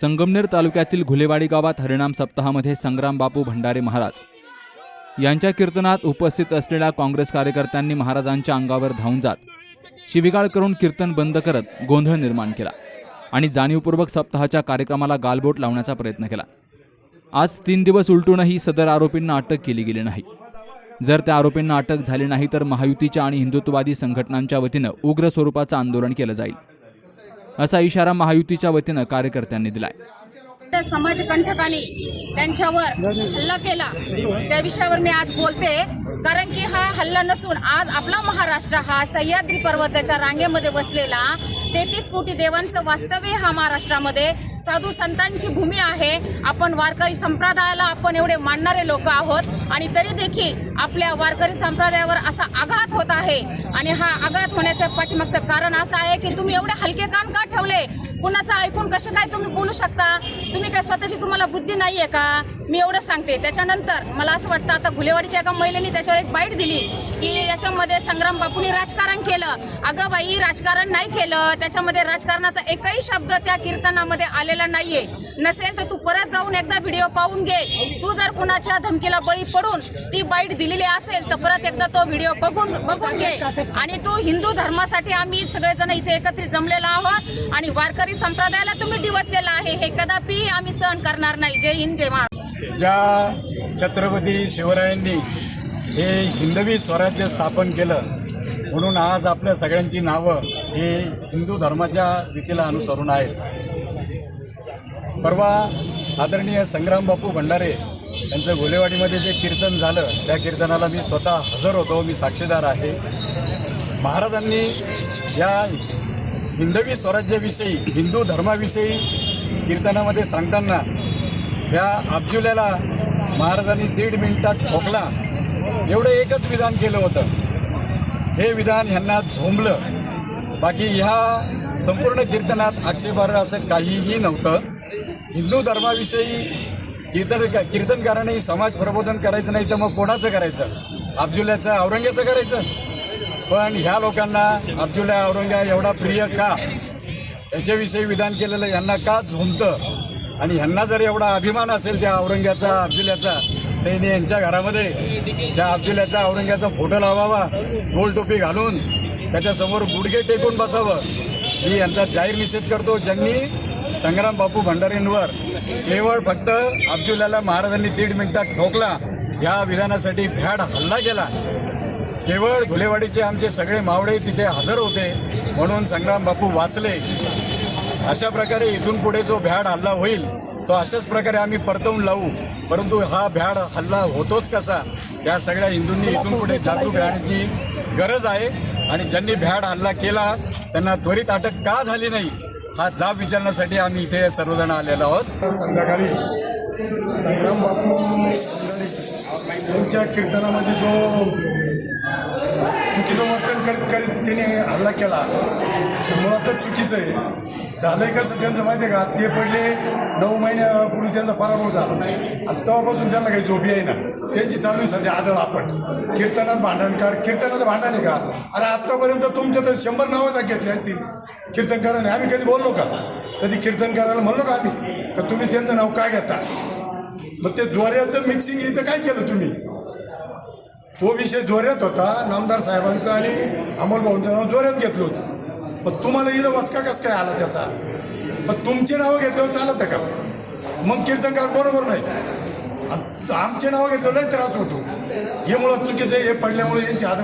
संगमनेर तालुक्यातील घुलेवाडी गावात हरिणाम सप्ताहामध्ये संग्राम बापू भंडारे महाराज यांच्या कीर्तनात उपस्थित असलेल्या काँग्रेस कार्यकर्त्यांनी महाराजांच्या अंगावर धावून जात शिविगाळ करून कीर्तन बंद करत गोंधळ निर्माण केला आणि जाणीवपूर्वक सप्ताहाच्या कार्यक्रमाला गालबोट लावण्याचा प्रयत्न केला. आज तीन दिवस उलटूनही सदर आरोपींना अटक केली गेली नाही. जर त्या आरोपींना अटक झाली नाही तर महायुतीच्या आणि हिंदुत्ववादी संघटनांच्या वतीनं उग्र स्वरूपाचं आंदोलन केलं जाईल. असा इशारा महायुतीच्या वतीनं कार्यकर्त्यांनी दिलाय. त्या समाजकंठकाने त्यांच्यावर हल्ला केला. त्या विषयावर मी आज बोलते. कारण की हा हल्ला नसून आज आपला महाराष्ट्र हा सह्याद्री पर्वताच्या रांगेमध्ये बसलेला तेहतीस कोटी देवांचं वास्तव्य हा महाराष्ट्रामध्ये. साधू संतांची भूमी आहे. आपण वारकरी संप्रदायाला आपण एवढे मानणारे लोक आहोत. आणि तरी देखील आपल्या वारकरी संप्रदायावर असा आघात होत आहे. आणि हा आघात होण्याचं पाठीमागचं कारण असं आहे की तुम्ही एवढे हलके कान का ठेवले? कुणाचं ऐकून कसे काय तुम्ही बोलू शकता? तुम्ही काय स्वतःची तुम्हाला बुद्धी नाही आहे का? मी एवढं सांगते. त्याच्यानंतर मला असं वाटतं आता घुलेवाडीच्या एका महिलेने त्याच्यावर एक बाईट दिली की याच्यामध्ये संग्राम बापूंनी राजकारण केलं. अगं बाई राजकारण नाही केलं. त्याच्यामध्ये राजकारणाचा एकही शब्द त्या कीर्तनामध्ये आलेला नाहीये. नसेल तर तू परत जाऊन एकदा व्हिडिओ पाहून घे. तू जर कुणाच्या धमकीला बळी पडून ती बाईट दिलेली असेल तर परत एकदा तो व्हिडिओ बघून बघून घे. आणि तू हिंदू धर्मासाठी आम्ही सगळेजण इथे एकत्रित जमलेलो आहोत. आणि वारकरी संप्रदायाला तुम्ही डिवचलेला आहे हे कदापि आम्ही सहन करणार नाही. जय हिंद जय महाराष्ट्र. ज्या छत्रपती शिवरायांनी हे हिंदवी स्वराज्य स्थापन केलं म्हणून आज आपल्या सगळ्यांची नावं ही हिंदू धर्माच्या रीतीला अनुसरून आहेत. परवा आदरणीय संग्राम बापू भंडारे यांचं गोलेवाडीमध्ये जे कीर्तन झालं त्या कीर्तनाला मी स्वतः हजर होतो मी साक्षीदार आहे. महाराजांनी या हिंदवी स्वराज्याविषयी हिंदू धर्माविषयी कीर्तनामध्ये सांगताना या आपजुल्याला महाराजांनी दीड मिनिटात ठोकला एवढं एकच विधान केलं होतं. हे विधान ह्यांना झोंबलं. बाकी ह्या संपूर्ण कीर्तनात आक्षेपार्ह असं काहीही नव्हतं. हिंदू धर्माविषयी कीर्तन कीर्तनकारांनी समाज प्रबोधन करायचं नाही तर मग कोणाचं करायचं? अब्जुल्याचं औरंग्याचं करायचं? पण ह्या लोकांना अब्दुल्ला औरंगा एवढा प्रिय का? याच्याविषयी विधान केलेलं यांना का झुमतं? आणि ह्यांना जर एवढा अभिमान असेल त्या औरंग्याचा अब्जुल्याचा त्यांनी यांच्या घरामध्ये त्या अब्जुल्याचा औरंग्याचा फोटो लावावा गोल टोपी घालून त्याच्यासमोर गुडघे टेकून बसावं. मी यांचा जाहीर निषेध करतो. ज्यांनी संग्राम बापू भंडारींवर केवळ फक्त अब्जुल्याला महाराजांनी दीड मिनिटात ठोकला या विधानासाठी भ्याड हल्ला केला. केवळ घुलेवाडीचे आमचे सगळे मावळे तिथे हजर होते म्हणून संग्राम बापू वाचले. अशा प्रकारे इथून पुढे जो भ्याड हल्ला होईल तो अशाच प्रकारे आम्ही परतवून लावू. परंतु हा भ्याड हल्ला होतोच कसा या सगळ्या हिंदूंनी इथून पुढे जागरूक राहण्याची गरज आहे. आणि ज्यांनी भ्याड हल्ला केला त्यांना त्वरित अटक का झाली नाही हा जाब विचारण्यासाठी आम्ही इथे सर्वजण आलेलो आहोत. संध्याकाळी संग्राम बापू यांच्या कीर्तनामध्ये जो चुकीचं वर्तन करीत करीत त्याने हल्ला केला. मुळात मुळातच चुकीचं आहे. झालंय कसं त्यांचं माहिती आहे का? ते पडले नऊ महिन्यापूर्वी त्यांचा पराभव झाला. आणि तेव्हापासून त्यांना काही झोपी आहे ना. त्यांची चालू आहे सध्या आदळ आपट कीर्तनात भांडणकार कीर्तनाचं भांडण आहे का? अरे आत्तापर्यंत तुमच्या तर शंभर नावं घेतली असतील कीर्तनकाराने आम्ही कधी बोललो का? कधी कीर्तनकाराला म्हणलो का आम्ही? का तुम्ही त्यांचं नाव काय घेता? मग ते ज्वाऱ्याचं मिक्सिंग इथं काय केलं तुम्ही? तो विषय जोऱ्यात होता नामदार साहेबांचा आणि अमोल भाऊंचं नाव जोऱ्यात घेतलं होतं. मग तुम्हाला इथं वचका कस काय आला त्याचा? मग तुमचे नावं घेतल्यावर चालत का? मग कीर्तनकार बरोबर नाही. आमचे नावं घेतलं नाही त्रास होतो. हे मुळात चुकीचं हे पडल्यामुळे यांची हात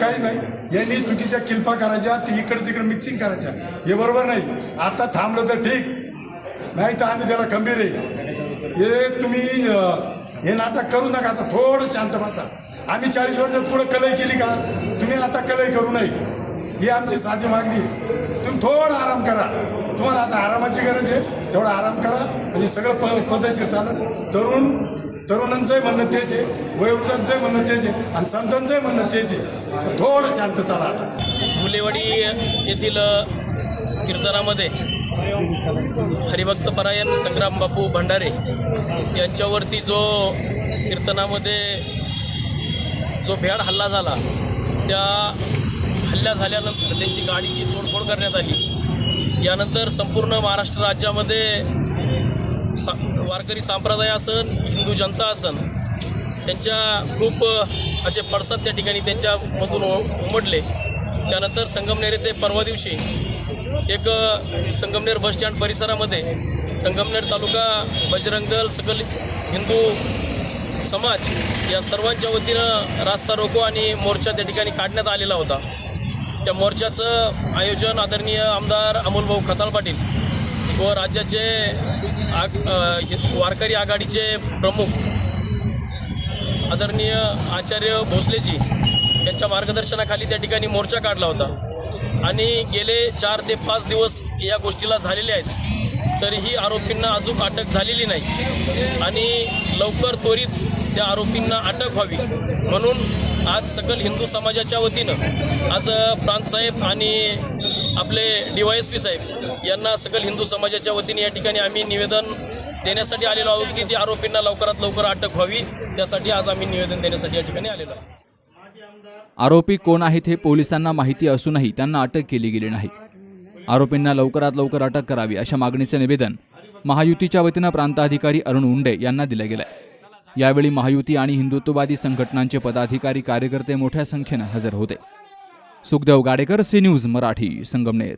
काही नाही. यांनी चुकीच्या किल्पा करायच्या ते इकडे तिकडे मिक्सिंग करायच्या. हे बरोबर नाही. आता थांबलं तर ठीक. नाही तर आम्ही त्याला खंबीर आहे. हे तुम्ही हे नाटक करू नका आता थोडं शांत बसा. आम्ही चाळीस वर्षात पुढे कलई केली का? तुम्ही आता कलई करू नये. ही आमची साधी मागणी तुम्ही थोडा आराम करा. तुम्हाला आता आरामाची गरज आहे. तेवढा आराम करा. म्हणजे सगळं प पद्धतशीर चालत. तरुण तरुणांचंही म्हणणं तेच आहे. वयोवृद्धांचंही म्हणणं तेच आहे. आणि संतांचंही म्हणणं तेच आहे. थोडं शांत चाला आता. फुलेवाडी येथील कीर्तनामध्ये हरिभक्त परायण संग्राम बापू भंडारे यांच्यावरती जो कीर्तनामध्ये जो भ्याड हल्ला झाला त्या हल्ला झाल्यानंतर त्यांची गाडीची तोडफोड करण्यात आली. यानंतर संपूर्ण महाराष्ट्र राज्यामध्ये सा वारकरी संप्रदाय असन हिंदू जनता असन त्यांच्या खूप असे पडसाद त्या ठिकाणी त्यांच्यामधून उमटले. त्यानंतर संगमनेर येथे परवा दिवशी एक संगमनेर बस स्टँड परिसरामध्ये संगमनेर तालुका बजरंग दल सकल हिंदू समाज या सर्वांच्या वतीनं रास्ता रोको आणि मोर्चा त्या ठिकाणी काढण्यात आलेला होता. त्या मोर्चाचं आयोजन आदरणीय आमदार अमोलभाऊ खताळ पाटील व राज्याचे आग वारकरी आघाडीचे प्रमुख आदरणीय आचार्य भोसलेजी यांच्या मार्गदर्शनाखाली त्या ठिकाणी मोर्चा काढला होता. आणि गेले चार ते पाच दिवस या गोष्टीला झालेले आहेत. तरीही आरोपींना अजून अटक झालेली नाही. आणि लवकर त्वरित त्या आरोपींना अटक व्हावी. म्हणून आज सकल हिंदू समाजाच्या वतीनं आज प्रांतसाहेब आणि आपले डी वाय एस पी साहेब यांना सकल हिंदू समाजाच्या वतीने या ठिकाणी आम्ही निवेदन देण्यासाठी आलेलो आहोत की त्या आरोपींना लवकरात लवकर अटक व्हावी. त्यासाठी आज आम्ही निवेदन देण्यासाठी या ठिकाणी आलेलो आहोत. आरोपी कोण आहेत हे पोलिसांना माहिती असूनही त्यांना अटक केली गेली नाही. आरोपींना लवकरात लवकर अटक करावी अशा मागणीचे निवेदन महायुतीच्या वतीनं प्रांताधिकारी अरुण उंडे यांना दिलं गेलं यावेळी महायुती आणि हिंदुत्ववादी संघटनांचे पदाधिकारी कार्यकर्ते मोठ्या संख्येनं हजर होते. Sukhdev Gadekar C news Marathi Sangamner.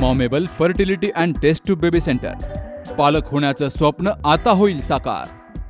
मॉमेबल fertility and test tube baby centre. पालक होण्याचं स्वप्न आता होईल साकार.